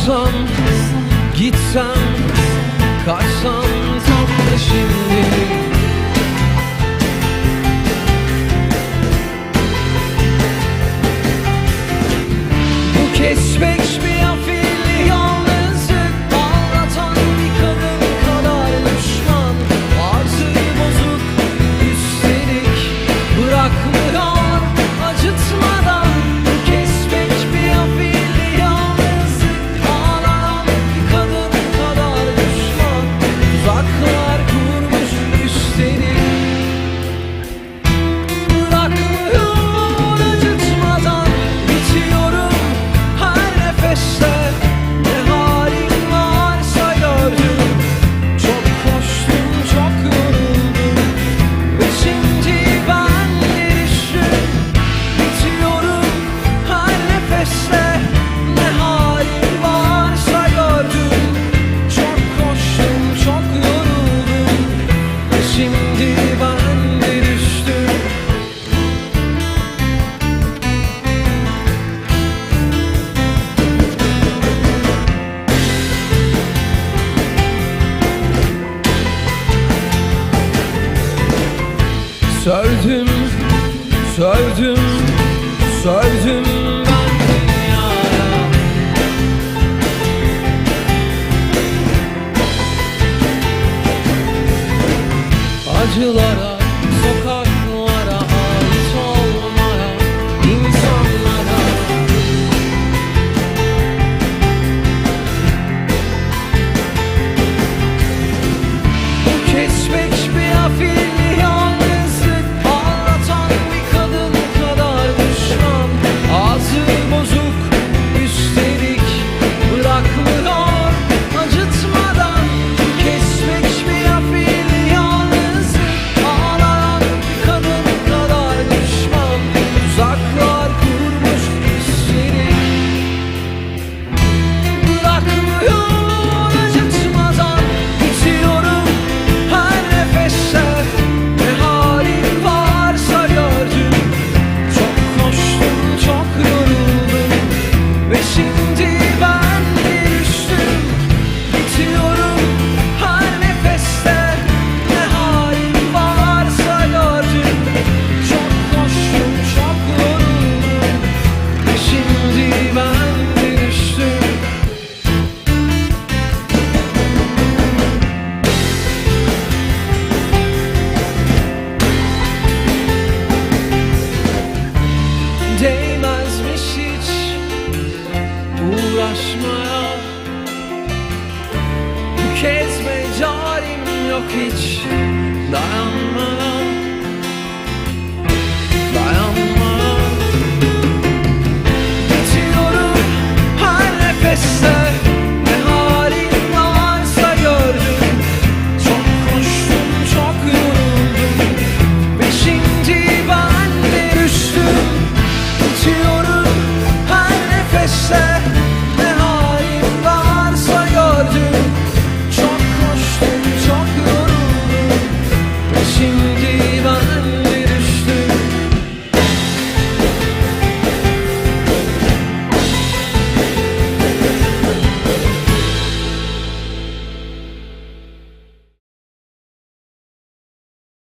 Kaçsam, gitsem, kaçsam tam da şimdi. Bu kesme Sevdim, sevdim, sevdim. Ben dünyaya Acılara sokak yok hiç